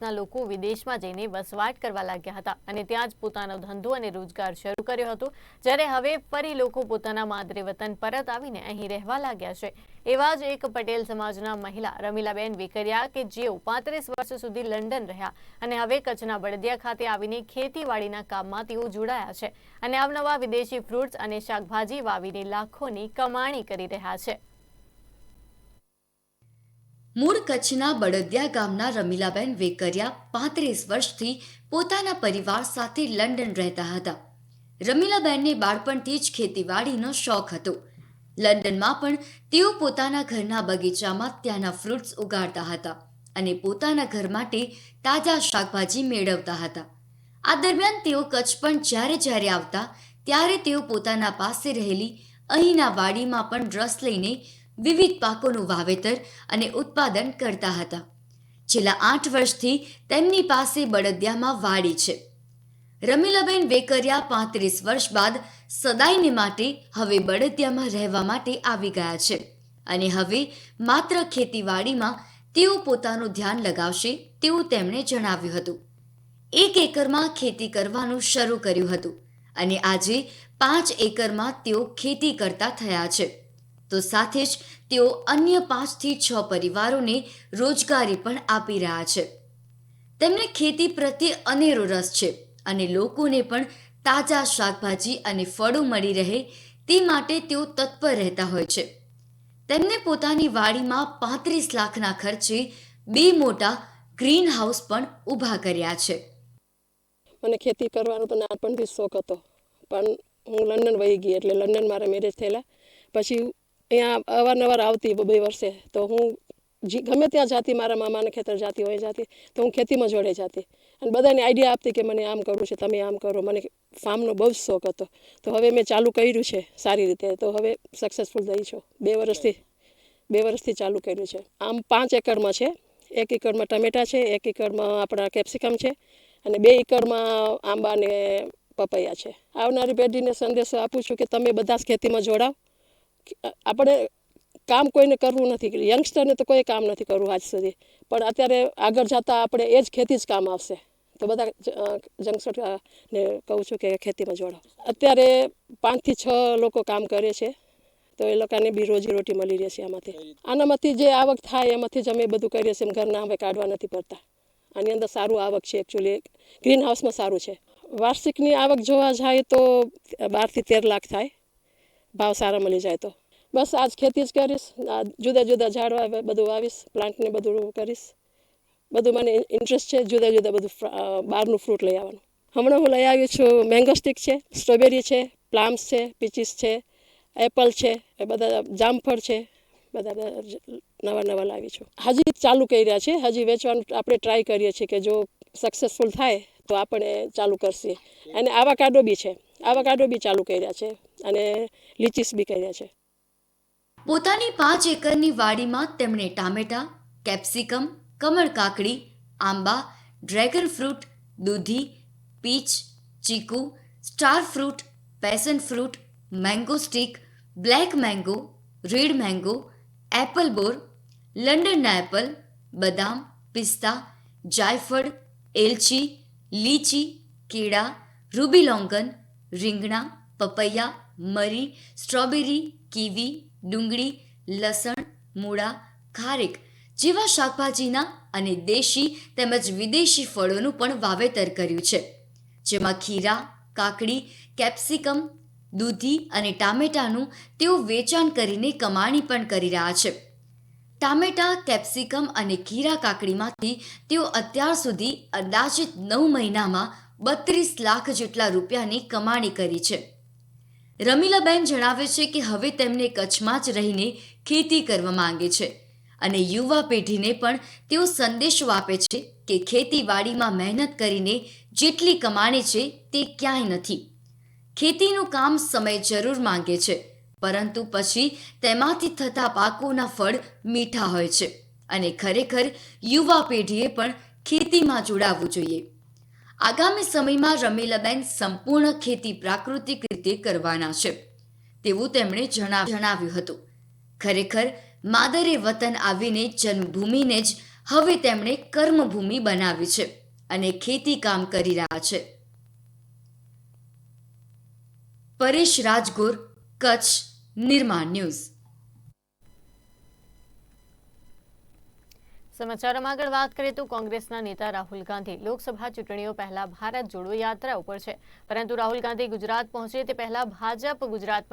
ના લોકો વિદેશમાં જઈને વસવાટ કરવા લાગ્યા હતા અને ત્યાં જ પોતાનો ધંધો અને રોજગાર શરૂ કર્યો હતો. જ્યારે હવે ફરી લોકો પોતાના માદરે વતન પરત આવીને અહીં રહેવા લાગ્યા છે. એવા જ એક પટેલ સમાજના મહિલા રમીલાબેન વેકરિયા કે જેઓ પાંત્રીસ વર્ષ સુધી લંડન રહ્યા અને હવે કચ્છના બળદિયા ખાતે આવીને ખેતીવાડીના કામમાં તેઓ જોડાયા છે અને અવનવા વિદેશી ફ્રૂટ્સ અને શાકભાજી વાવીને લાખોની કમાણી કરી રહ્યા છે. મૂળ કચ્છના બળદિયા ગામના રમીલાબેન વેકરિયા પાંત્રીસ વર્ષથી પોતાના પરિવાર સાથે લંડન રહેતા હતા. રમીલાબેનને બાળપણથી જ ખેતીવાડીનો શોખ હતો. લંડનમાં પણ તેઓ પોતાના ઘરના બગીચામાં ત્યાંના ફ્રૂટ્સ ઉગાડતા હતા અને પોતાના ઘર માટે તાજા શાકભાજી મેળવતા હતા. આ દરમિયાન તેઓ કચ્છ પણ જ્યારે જ્યારે આવતા, ત્યારે તેઓ પોતાના પાસે રહેલી અહીંના વાડીમાં પણ રસ લઈને વિવિધ પાકોનું વાવેતર અને ઉત્પાદન કરતા હતા. છેલ્લા આઠ વર્ષથી તેમની પાસે બળદિયામાં વાડી છે. રમીલાબેન વેકરિયા પાંત્રીસ વર્ષ બાદ સદાયને માટે હવે બળદિયામાં રહેવા માટે આવી ગયા છે અને હવે માત્ર ખેતીવાડીમાં તેઓ પોતાનું ધ્યાન લગાવશે તેવું તેમણે જણાવ્યું હતું. એક એકરમાં ખેતી કરવાનું શરૂ કર્યું હતું અને આજે પાંચ એકરમાં તેઓ ખેતી કરતા થયા છે. તો સાથે જ તેઓ અન્ય પાંચથી છ પરિવારોને રોજગારી પણ આપી રહ્યા છે. તેમને ખેતી પ્રત્યે અનેરો રસ છે અને લોકોને પણ તાજા શાકભાજી અને ફળો મળી રહે તે માટે તેઓ તત્પર રહેતા હોય છે. તેમને પોતાની વાડીમાં પાંત્રીસ લાખના ખર્ચે બે મોટા ગ્રીન હાઉસ પણ ઊભા કર્યા છે. મને ખેતી કરવાનો તો નાનપણથી શોખ હતો. પણ હું લંડન વહી ગઈ એટલે લંડન મારા મેરેજ થયેલા. પછી અહીંયા અવારનવાર આવતી બે વર્ષે. તો હું ગમે ત્યાં જાતી, મારા મામાના ખેતર જાતી હોય, જાતી, તો હું ખેતીમાં જોડે જાતી. અને બધાને આઈડિયા આપતી કે મને આમ કરવું છે, તમે આમ કરો. મને ફાર્મનો બહુ જ શોખ હતો. તો હવે મેં ચાલુ કર્યું છે, સારી રીતે. તો હવે સક્સેસફુલ થઈ છું. બે વર્ષથી બે વર્ષથી ચાલુ કર્યું છે. આમ પાંચ એકરમાં છે. એક એકરમાં ટમેટા છે, એક એકરમાં આપણા કેપ્સિકમ છે, અને બે એકરમાં આંબા ને પપૈયા છે. આવનારી પેઢીને સંદેશો આપું છું કે તમે બધા જ ખેતીમાં જોડાવ આપણે કામ કોઈને કરવું નથી. યંગસ્ટરને તો કોઈ કામ નથી કરવું આજ સુધી. પણ અત્યારે આગળ જતાં આપણે એ જ ખેતી જ કામ આવશે. તો બધા યંગસ્ટરને કહું છું કે ખેતીમાં જોડો અત્યારે પાંચથી છ લોકો કામ કરે છે. તો એ લોકોને બી રોજી રોટી મળી રહેશે આમાંથી. આનામાંથી જે આવક થાય એમાંથી જ અમે બધું કરીએ છીએ. ઘરના અમે કાઢવા નથી પડતા. આની અંદર સારું આવક છે એકચ્યુઅલી ગ્રીન હાઉસમાં સારું છે. વાર્ષિકની આવક જોવા જાય તો બારથી તેર લાખ થાય. ભાવ સારા મળી જાય તો. બસ આજ ખેતી જ કરીશ જુદા જુદા ઝાડવા બધું વાવીશ પ્લાન્ટને બધું કરીશ. બધું મને ઇન્ટરેસ્ટ છે, જુદા જુદા બધું બહારનું ફ્રૂટ લઈ આવવાનું. હમણાં હું લઈ આવી છું મેંગો સ્ટિક છે સ્ટ્રોબેરી છે પ્લામ્સ છે પીચીસ છે એપલ છે, એ બધા જામફળ છે, બધા નવા નવા લાવી છું. હજી ચાલુ કરી રહ્યા છે, હજી વેચવાનું આપણે ટ્રાય કરીએ છીએ કે જો સક્સેસફુલ થાય તો આપણે ચાલુ કરશે. અને આવાકાડો બી છે. આવાકાડો બી ચાલુ કર્યા છે અને લીચીસ બી કર્યા છે. પોતાની પાંચ એકરની વાડીમાં તેમણે ટામેટા, કેપ્સિકમ, કમળ કાકડી, આંબા, ડ્રેગન ફ્રૂટ, દૂધી, પીચ, ચીકુ, star fruit passion fruit, mango stick, black mango, red mango, apple બોર, લંડનના એપલ, બદામ, પિસ્તા, જાયફળ, એલચી, લીચી, કેળા, રૂબી લોંગન રીંગણા, પપૈયા, મરી, સ્ટ્રોબેરી, કીવી, ડુંગળી, લસણ, મૂળા, ખારેક જેવા શાકભાજીના અને દેશી તેમજ વિદેશી ફળોનું પણ વાવેતર કર્યું છે. જેમાં ખીરા, કાકડી, કેપ્સિકમ, દૂધી અને ટામેટાનું તેઓ વેચાણ કરીને કમાણી પણ કરી રહ્યા છે. ટામેટા, કેપ્સિકમ અને ખીરા કાકડીમાંથી તેઓ અત્યાર સુધી અંદાજિત નવ મહિનામાં બત્રીસ લાખ જેટલા રૂપિયાની કમાણી કરી છે. રમીલાબેન જણાવે છે કે હવે તેમને કચ્છમાં જ રહીને ખેતી કરવા માંગે છે અને યુવા પેઢીને પણ તેઓ સંદેશો આપે છે કે ખેતીવાડીમાં મહેનત કરીને જેટલી કમાણી છે તે ક્યાંય નથી. ખેતીનું કામ સમય જરૂર માંગે છે, પરંતુ પછી તેમાંથી થતા પાકોના ફળ મીઠા હોય છે અને ખરેખર યુવા પેઢીએ પણ ખેતીમાં જોડાવવું જોઈએ. આગામી સમયમાં રમીલાબેન સંપૂર્ણ ખેતી પ્રાકૃતિક રીતે કરવાના છે, તેવું તેમણે જણાવ્યું હતું. ખરેખર, માદરે વતન આવીને જન્મભૂમિને જ હવે તેમણે કર્મભૂમિ બનાવી છે અને ખેતી કામ કરી રહ્યા છે. પરેશ રાજગોર, કચ્છ, નિર્માણ ન્યૂઝ. સમાચારોમાં આગળ વાત કરીએ તો કોંગ્રેસના નેતા રાહુલ ગાંધી લોકસભા ચૂંટણીઓ પહેલા ભારત જોડો યાત્રા ઉપર છે. પરંતુ રાહુલ ગાંધી ગુજરાત પહોંચે તે પહેલા ભાજપ ગુજરાતમાં